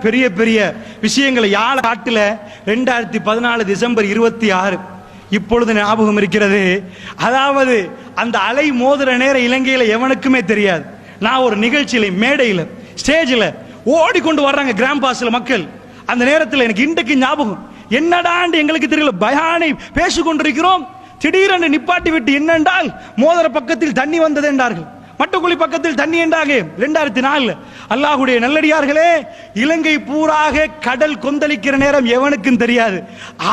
பெரிய பெரிய விஷயங்களை யாழ காட்டுல ரெண்டாயிரத்தி பதினாலு டிசம்பர் இருபத்தி ஆறு. இப்பொழுது ஞாபகம் இருக்கிறது. அதாவது அந்த அலை மோதுற நேர இலங்கையில எவனுக்குமே தெரியாது. நான் ஒரு நிகழ்ச்சியில மேடையில ஸ்டேஜில் ஓடிக்கொண்டு வர்றாங்க கிராம் பாஸ்ல மக்கள். அந்த நேரத்தில் எனக்கு இன்றைக்கு ஞாபகம். என்னடாண்டு எங்களுக்கு தெரியல பயானை பேசிக்கொண்டிருக்கிறோம். திடீரென்று நிப்பாட்டி விட்டு என்னென்றால் மோதிர பக்கத்தில் தண்ணி வந்தது என்றார்கள். மட்டக்குழி பக்கத்தில் தண்ணி என்றாக ரெண்டாயிரத்தி நாலு அல்லாஹுடைய நல்லடியார்களே இலங்கை பூராக கடல் கொந்தளிக்கிற நேரம் எவனுக்கும் தெரியாது.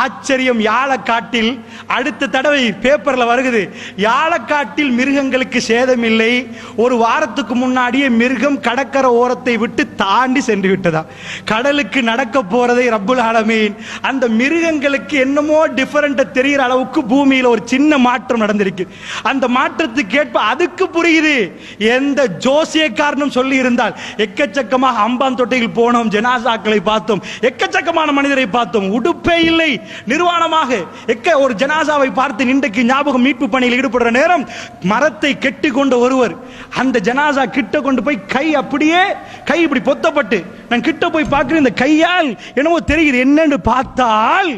ஆச்சரியம் யாழக்காட்டில் அடுத்த தடவை பேப்பரில் வருகுது. யாழக்காட்டில் மிருகங்களுக்கு சேதம் இல்லை ஒரு வாரத்துக்கு முன்னாடியே மிருகம் கடற்கரை ஓரத்தை விட்டு தாண்டி சென்று விட்டதா. கடலுக்கு நடக்க போறதை ரப்புல் ஆலமீன். அந்த மிருகங்களுக்கு என்னமோ டிஃபரெண்ட் தெரிகிற அளவுக்கு பூமியில் ஒரு சின்ன மாற்றம் நடந்திருக்கு. அந்த மாற்றத்துக்கு ஏற்ப அதுக்கு புரியுது. எந்த ஜோசியக்காரனும் சொல்லி இருந்தால் எக்கச்சக்கமாக அம்பான் தொட்டையில் போனோம் ஜனாசாக்களை பார்த்தோம் எக்கச்சக்கமான மனிதரை பார்த்தோம். உடுப்பே இல்லை. நிர்வாணமாக எக்க ஒரு ஜனாசாவை பார்த்து இன்றைக்கு ஞாபகம் மீட்பு பணியில் ஈடுபடுற நேரம் மரத்தை கெட்டி கொண்ட ஒருவர் அந்த ஜனாசா கிட்ட கொண்டு போய் கை அப்படியே கை இப்படி பொத்தப்பட்டு நான் கிட்ட போய் பார்க்கிறேன் இந்த கையால் என்னவோ தெரியுது என்னன்னு பார்த்தால்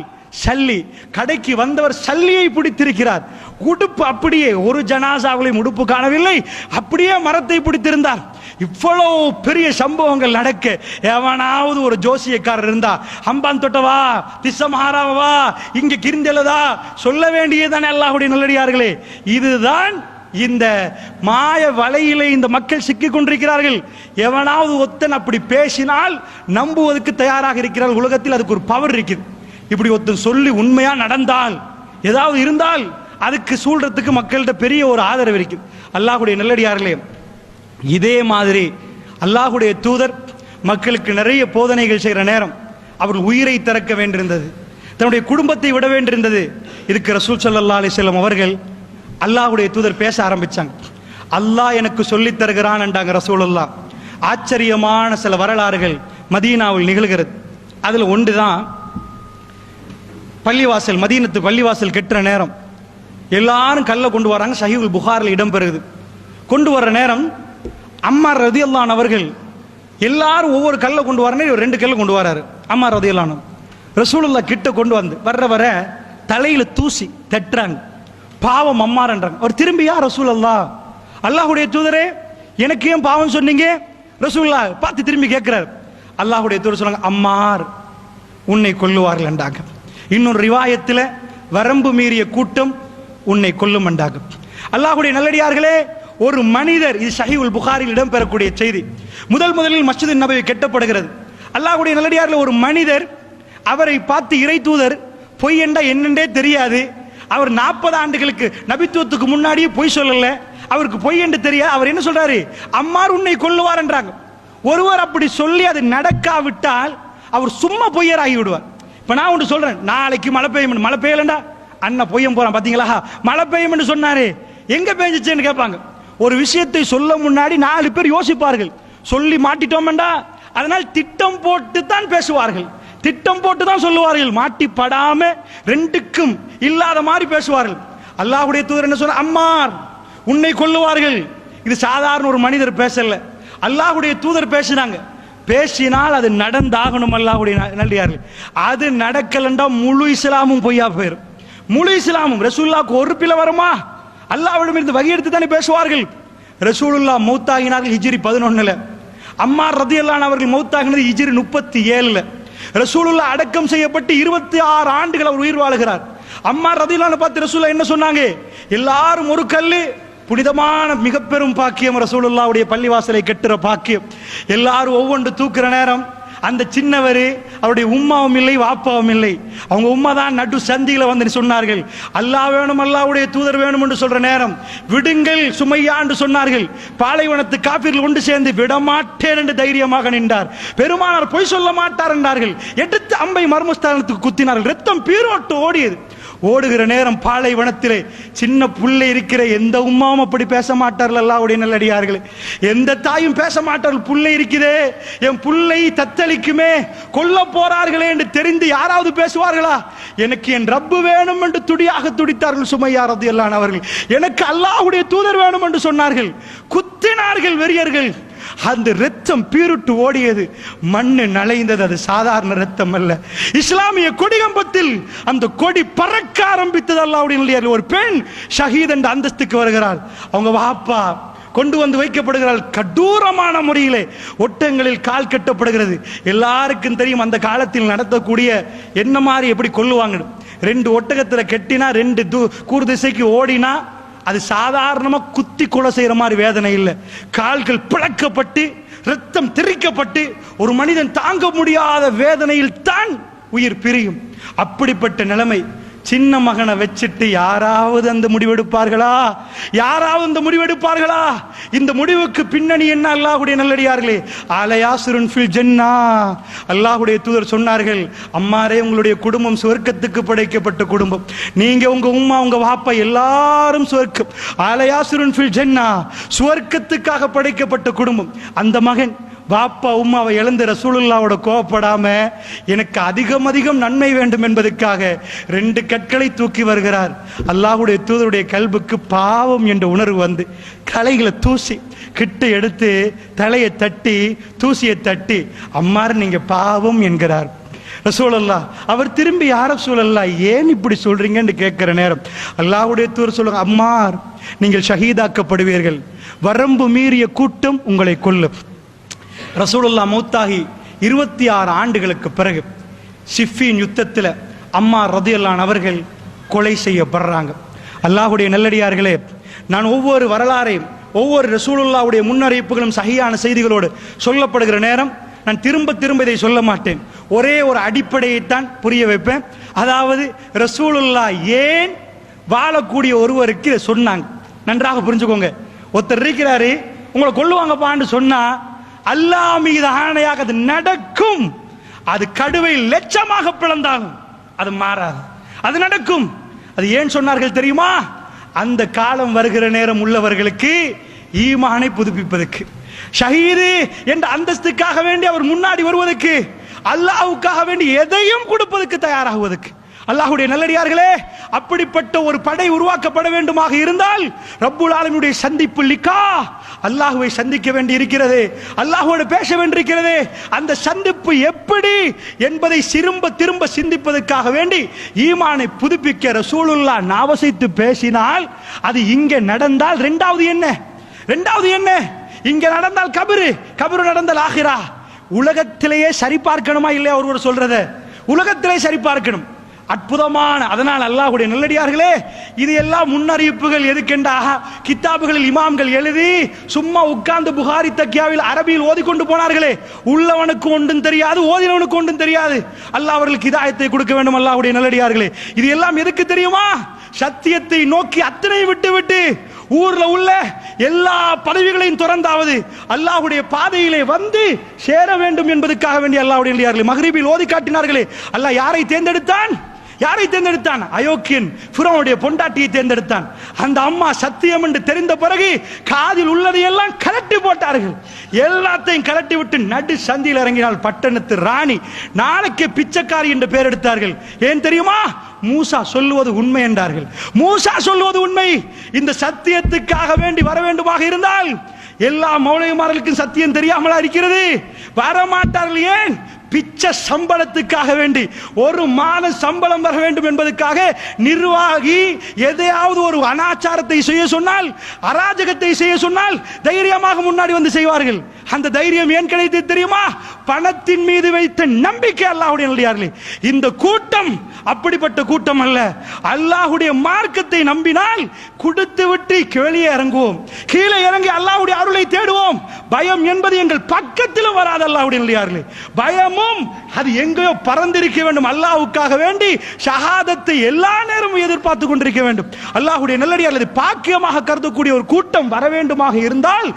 சல்லி. கடைக்கு வந்தவர் சல்லியை பிடித்திருக்கிறார். உடுப்பு அப்படியே ஒரு ஜனாசாவிலையும் உடுப்பு காணவில்லை. அப்படியே மரத்தை பிடித்திருந்தார். இவ்வளவு பெரிய சம்பவங்கள் நடக்க. எவனாவது ஒரு ஜோசியக்காரர் இருந்தா அம்பான் தொட்டவா திச மகாராவா இங்க கிரிந்தெழுதா சொல்ல வேண்டியதுதானே அல்லாஹுடைய நல்லடியார்களே. இதுதான் இந்த மாய வலையிலே இந்த மக்கள் சிக்கிக் கொண்டிருக்கிறார்கள். எவனாவது ஒத்தன் அப்படி பேசினால் நம்புவதற்கு தயாராக இருக்கிறார் உலகத்தில் அதுக்கு ஒரு பவர் இருக்குது. இப்படி ஒருத்தன் சொல்லி உண்மையா நடந்தால் ஏதாவது இருந்தால் அதுக்கு சூழ்றதுக்கு மக்கள்கிட்ட பெரிய ஒரு ஆதரவு இருக்குது அல்லாஹுடைய நல்லடியார்களே இதே மாதிரி அல்லாஹுடைய தூதர் மக்களுக்கு நிறைய போதனைகள் செய்கிற நேரம் அவர் உயிரை திறக்க வேண்டியிருந்தது தன்னுடைய குடும்பத்தை விட வேண்டியிருந்தது. இதுக்கு ரசூல் சல்லா அலைஹி வஸல்லம் அவர்கள் அல்லாஹுடைய தூதர் பேச ஆரம்பிச்சாங்க. அல்லாஹ் எனக்கு சொல்லித் தருகிறான் என்றாங்க ரசூலல்லா ஆச்சரியமான சில வரலாறுகள் மதீனாவில் நிகழ்கிறது. அதில் ஒன்று தான் பள்ளிவாசல் மதீனத்து பள்ளிவாசல் கெட்டுற நேரம். எல்லாரும் கல்லை கொண்டு வராங்க சஹீவுல் புகாரில் இடம்பெறுது கொண்டு வர்ற நேரம் அம்மா ரதியல்லான் அவர்கள் எல்லாரும் ஒவ்வொரு கல்லை கொண்டு வரனே இவர் ரெண்டு கல்லை கொண்டு வராரு அம்மா ரதியல்லான் ரசூலுல்லா கிட்ட கொண்டு வந்து வர்ற வர தலையில் தூசி தட்டுறாங்க. பாவம் அம்மாறன்றாங்க அவர் திரும்பியா ரசூல் அல்லா அல்லாஹுடைய தூதரே எனக்கு ஏன் பாவம் சொன்னீங்க? ரசூல்லா பார்த்து திரும்பி கேட்கிறார். அல்லாஹுடைய தூதர் சொன்னாங்க அம்மார் உன்னை கொல்லுவார்கள் என்றாங்க. இன்னொரு ரிவாயத்தில் வரம்பு மீறிய கூட்டம் உன்னை கொல்லும் அண்டாகும் அல்லாஹுடைய நல்லடியார்களே ஒரு மனிதர் இது ஷஹீவுல் புகாரில் இடம்பெறக்கூடிய செய்தி முதல் முதலில் மஸ்ஜித் நபவி கெட்டப்படுகிறது. அல்லாஹுடைய நல்லடியாரில் ஒரு மனிதர் அவரை பார்த்து இறை தூதர் பொய் என்றா என்னென்றே தெரியாது. அவர் நாற்பது ஆண்டுகளுக்கு நபித்துவத்துக்கு முன்னாடியே பொய் சொல்லல. அவருக்கு பொய் என்று தெரியாது அவர் என்ன சொல்றாரு? அம்மார் உன்னை கொல்லுவார் என்றாங்க. ஒருவர் அப்படி சொல்லி அது நடக்காவிட்டால் அவர் சும்மா பொய்யராகி விடுவார். இப்ப நான் ஒன்று சொல்றேன். நாளைக்கு மழை பெய்யும். மழை பெய்யலண்டா? அண்ணன் பொய்யம் போறான் பாத்தீங்களா? மழை பெய்யும் சொன்னாரு. எங்க பெஞ்சிச்சுன்னு கேட்பாங்க. ஒரு விஷயத்தை சொல்ல முன்னாடி நாலு பேர் யோசிப்பார்கள். சொல்லி மாட்டிட்டோம்டா அதனால் திட்டம் போட்டு தான் பேசுவார்கள். திட்டம் போட்டு தான் சொல்லுவார்கள். மாட்டிப்படாம ரெண்டுக்கும் இல்லாத மாதிரி பேசுவார்கள். அல்லாஹுடைய தூதர் என்ன சொல்ற அம்மார் உன்னை கொல்லுவார்கள். இது சாதாரண ஒரு மனிதர் பேசல. அல்லாஹுடைய தூதர் பேசினாங்க. பேசினால் அது நடந்தாகணும் அல்லாஹுடைய ந- அது நடக்கலண்டா முழு இஸ்லாமும் பொய்யா போயிரும் முழு இஸ்லாமும். ரசூலுல்லாஹ்க்கு ஒரு பிள்ளை வருமா? அல்லாவிடம் இருந்து வகையெடுத்து தானே பேசுவார்கள். ரசூலுல்லா மௌத்தாகினார்கள் ஹிஜிரி பதினொன்னுல. அம்மா ரதியல்லான் அவர்கள் மௌத்தாகினது ஹிஜ்ரி முப்பத்தி ஏழுல ரசூலுல்லா அடக்கம் செய்யப்பட்டு இருபத்தி ஆறு ஆண்டுகள் அவர் உயிர் வாழுகிறார். அம்மா ரதியல்லான்னு பார்த்து ரசூலுல்லா என்ன சொன்னாங்க? எல்லாரும் ஒரு கல்லு புனிதமான மிக பெரும் பாக்கியம் ரசூலுல்லாவுடைய பள்ளிவாசலை கெட்டுற பாக்கியம். எல்லாரும் ஒவ்வொன்று தூக்குற நேரம் அந்த சின்னவர் அவருடைய உம்மாவும் இல்லை வாப்பாவும் இல்லை. அவங்க உம்மா தான் நடு சந்தியில் வந்து சொன்னார்கள். அல்லாஹ் வேணும் அல்லாவுடைய தூதர் வேணும் என்று சொல்ற நேரம். விடுங்கள் சுமையா என்று சொன்னார்கள். பாலைவனத்து காப்பீர்கள் கொண்டு சேர்ந்து விடமாட்டேன் என்று தைரியமாக நின்றார். பெருமானார் பொய் சொல்ல மாட்டார் என்றார்கள். எடுத்து அம்பை மர்மஸ்தானத்துக்கு குத்தினார்கள். ரத்தம் பீரோட்டு ஓடியது. ஓடுகிற நேரம் பாலைவனத்திலே சின்ன புள்ளை இருக்கிற எந்த உம்மாவும் அப்படி பேச மாட்டார்கள் அல்லாவுடைய நல்லடியார்களே. எந்த தாயும் பேச மாட்டார்கள் புள்ளை இருக்குதே. என் புள்ளை தத்தளிக்குமே கொல்ல போறார்களே என்று தெரிந்து யாராவது பேசுவார்களா? எனக்கு என் ரப்பு வேணும் என்று துடியாக துடித்தார்கள் சுமையாரது எல்லான் அவர்கள். எனக்கு அல்லாஹ்வுடைய தூதர் வேணும் என்று சொன்னார்கள். குத்தினார்கள் வெறியர்கள். அந்த ரத்தம் பீருட்டு ஓடியது. மண்ணு நலைந்தது. அது சாதாரண ரத்தம் அல்ல. இஸ்லாமிய கொடிகம்பத்தில் அந்த கொடி பறக்க ஆரம்பித்தது அல்லாவுடைய ஒரு பெண் ஷஹீத் என்ற அந்தஸ்துக்கு வருகிறாள். அவங்க வாப்பா கொண்டு வந்து வைக்கப்படுகிறாள். கடூரமான முறையிலே ஒட்டங்களில் கால் கட்டப்படுகிறது. எல்லாருக்கும் தெரியும் அந்த காலத்தில் நடத்தக்கூடிய என்ன மாதிரி எப்படி கொள்ளுவாங்க ரெண்டு ஒட்டகத்துல கெட்டினா ரெண்டு தூ- கூர் திசைக்கு ஓடினா அது சாதாரணமாக குத்தி கொலை செய்கிற மாதிரி வேதனை இல்லை. கால்கள் பிளக்கப்பட்டு ரத்தம் தெறிக்கப்பட்டு ஒரு மனிதன் தாங்க முடியாத வேதனையில் தான் உயிர் பிரியும். அப்படிப்பட்ட நிலைமை சின்ன மகனை வச்சுட்டு யாராவது அந்த முடிவெடுப்பார்களா? யாராவது அந்த முடிவெடுப்பார்களா? இந்த முடிவுக்கு பின்னணி என்ன? அல்லாஹுடைய நல்லடியார்களே ஆலயாசுரன் ஃபில் ஜென்னா. அல்லாஹுடைய தூதர் சொன்னார்கள் அம்மாரே உங்களுடைய குடும்பம் சுவர்க்கத்துக்கு படைக்கப்பட்ட குடும்பம். நீங்க உங்க உம்மா உங்க வாப்பா எல்லாரும் சுவர்க்கம். ஆலயாசுரன் ஃபில் ஜென்னா சுவர்க்கத்துக்காக படைக்கப்பட்ட குடும்பம். அந்த மகன் பாப்பா உம்மாவை எழுந்து ரசூலுல்லாவோட கோவப்படாம எனக்கு அதிகம் அதிகம் நன்மை வேண்டும் என்பதற்காக ரெண்டு கற்களை தூக்கி வருகிறார். அல்லாஹுடைய தூதருடைய கல்புக்கு பாவம் என்ற உணர்வு வந்து கலைகளை தூசி கிட்ட எடுத்து தலையை தட்டி தூசியை தட்டி அம்மாறு நீங்க பாவம் என்கிறார். ரசூலல்லா அவர் திரும்பி யார சூழல்லா ஏன் இப்படி சொல்றீங்கன்னு கேட்கிற நேரம். அல்லாஹ்வுடைய தூர் சொல்லுங்க அம்மார் நீங்கள் ஷஹீதாக்கப்படுவீர்கள். வரம்பு மீறிய கூட்டம் உங்களை கொல்லும். ரசூலுல்லா மௌத்தாகி இருபத்தி ஆறு ஆண்டுகளுக்கு பிறகு சிஃபின் யுத்தத்தில் அம்மா ரதியல்லான் அவர்கள் கொலை செய்யப்படுறாங்க. அல்லாஹுடைய நல்லடியார்களே நான் ஒவ்வொரு வரலாறையும் ஒவ்வொரு ரசூலுல்லாவுடைய முன்னறிவிப்புகளும் சகியான செய்திகளோடு சொல்லப்படுகிற நேரம் நான் திரும்ப திரும்ப இதை சொல்ல மாட்டேன். ஒரே ஒரு அடிப்படையைத்தான் புரிய வைப்பேன். அதாவது ரசூலுல்லா ஏன் வாழக்கூடிய ஒருவருக்கு இதை சொன்னாங்க? நன்றாக புரிஞ்சுக்கோங்க. ஒருத்தர் இருக்கிறாரு உங்களை கொள்ளுவாங்கப்பான்னு சொன்னா அல்லாஹ் மீது ஆணையாக அது நடக்கும். அது கடுவை லட்சமாக பிளந்தாகும் அது மாறாது. அது நடக்கும். அது ஏன் சொன்னார்கள் தெரியுமா? அந்த காலம் வருகிற நேரம் உள்ளவர்களுக்கு ஈமானை புதுப்பிப்பதற்கு. ஷஹீது என்ற அந்தஸ்துக்காக வேண்டி அவர் முன்னாடி வருவதற்கு அல்லாஹ்வுக்காக வேண்டி எதையும் கொடுப்பதற்கு தயாராகுவதற்கு. அல்லாஹுடைய நல்லடியார்களே அப்படிப்பட்ட ஒரு படை உருவாக்கப்பட வேண்டுமாக இருந்தால் ரப்புல் ஆலமியுடைய சந்திப்பு லிக்கா. அல்லாஹுவை சந்திக்க வேண்டி இருக்கிறது அல்லாஹுவோடு பேச வேண்டியிருக்கிறது. அந்த சந்திப்பு எப்படி என்பதை திரும்ப திரும்ப சிந்திப்பதற்காக வேண்டி ஈமானை புதுப்பிக்க ரசூலுல்லா நாவசித்து பேசினால் அது இங்கே நடந்தால் ரெண்டாவது என்ன? ரெண்டாவது என்ன? இங்க நடந்தால் கபரு கபரு நடந்தால் ஆகிறா உலகத்திலேயே சரி பார்க்கணுமா இல்லையா? ஒருவர் சொல்றத. உலகத்திலே சரி பார்க்கணும் அற்புதமான அதனால் அல்லாஹுடைய நல்லடியார்களே இது எல்லாம் முன்னறிவிப்புகள் எதுக்கென்றா கித்தாபுகளில் இமாம்கள் எழுதி சும்மா உட்கார்ந்து புகாரி தக்கியாவில் அரபியில் ஓதிக்கொண்டு போனார்களே உள்ளவனுக்கு ஒன்றும் தெரியாது ஓதினவனுக்கு ஒன்றும் தெரியாது. அல்லாஹ் அவர்களுக்கு இதாயத்தை கொடுக்க வேண்டும் அல்லாஹுடைய நல்லடியார்களே. இது எல்லாம் எதுக்கு தெரியுமா? சத்தியத்தை நோக்கி அத்தனை விட்டு விட்டு ஊர்ல உள்ள எல்லா பதவிகளையும் துறந்தாவது அல்லாஹுடைய பாதையிலே வந்து சேர வேண்டும் என்பதற்காக வேண்டிய அல்லாஹுடைய மகரீபில் ஓதி காட்டினார்களே அல்லாஹ் யாரை தேர்ந்தெடுத்தான்? யாரை தேர்ந்தெடுத்தான்? அயோக்கியன் ஃபிரௌனுடைய பொண்டாட்டியை தேர்ந்தெடுத்தான். அந்த அம்மா சத்தியம் என்று தெரிந்த பிறகு காதில் உள்ளதையெல்லாம் கலட்டி போட்டார்கள். எல்லாத்தையும் கலட்டி விட்டு நடு சந்தியில் இறங்கினால் பட்டணத்து ராணி நாளைக்கு பிச்சைக்காரி என்று பெயர் எடுத்தார்கள். ஏன் தெரியுமா? மூசா சொல்லுவது உண்மை என்றார்கள். மூசா சொல்லுவது உண்மை. இந்த சத்தியத்துக்காக வேண்டி வர வேண்டுமாக இருந்தால் எல்லா மௌலிகமார்களுக்கும் சத்தியம் தெரியாமலா இருக்கிறது. வரமாட்டார்கள் ஏன்? பிச்சை சம்பளத்துக்காக வேண்டி ஒரு மாத சம்பளம் வர வேண்டும் என்பதற்காக நிர்வாகி எதையாவது ஒரு அனாச்சாரத்தை செய்ய சொன்னால் அராஜகத்தை செய்ய சொன்னால் தைரியமாக முன்னாடி வந்து செய்வார்கள். அந்த தைரியம் ஏன் கிடைத்தது தெரியுமா? பணத்தின் மீது வைத்த நம்பிக்கை அல்லாஹுடைய நல்லியார்களே இந்த கூட்டம் அப்படிப்பட்ட கூட்டம் அல்ல. அல்லாஹுடைய மார்க்கத்தை நம்பினால் கொடுத்து விட்டு வெளியே இறங்குவோம். கீழே இறங்கி அல்லாஹ்வுடைய அருளை தேடுவோம். பயம் என்பது எங்கள் பக்கத்திலும் வராது அல்லாஹுடைய நல்லியார்களே பயமும் அது எங்கேயோ பறந்திருக்க வேண்டும். அல்லாஹுக்காக வேண்டி ஷஹாதத்தை எல்லா நேரமும் எதிர்பார்த்து கொண்டிருக்க வேண்டும். அல்லாஹுடைய நல்லடியார் அல்லது பாக்கியமாக கருதக்கூடிய ஒரு கூட்டம் வர வேண்டுமாக இருந்தால்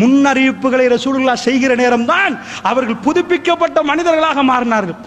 முன்னறிவிப்புகளை ரசூலுல்லா செய்கிற நேரம்தான் அவர்கள் புதுப்பிக்கப்பட்ட மனிதர்களாக மாறினார்கள்.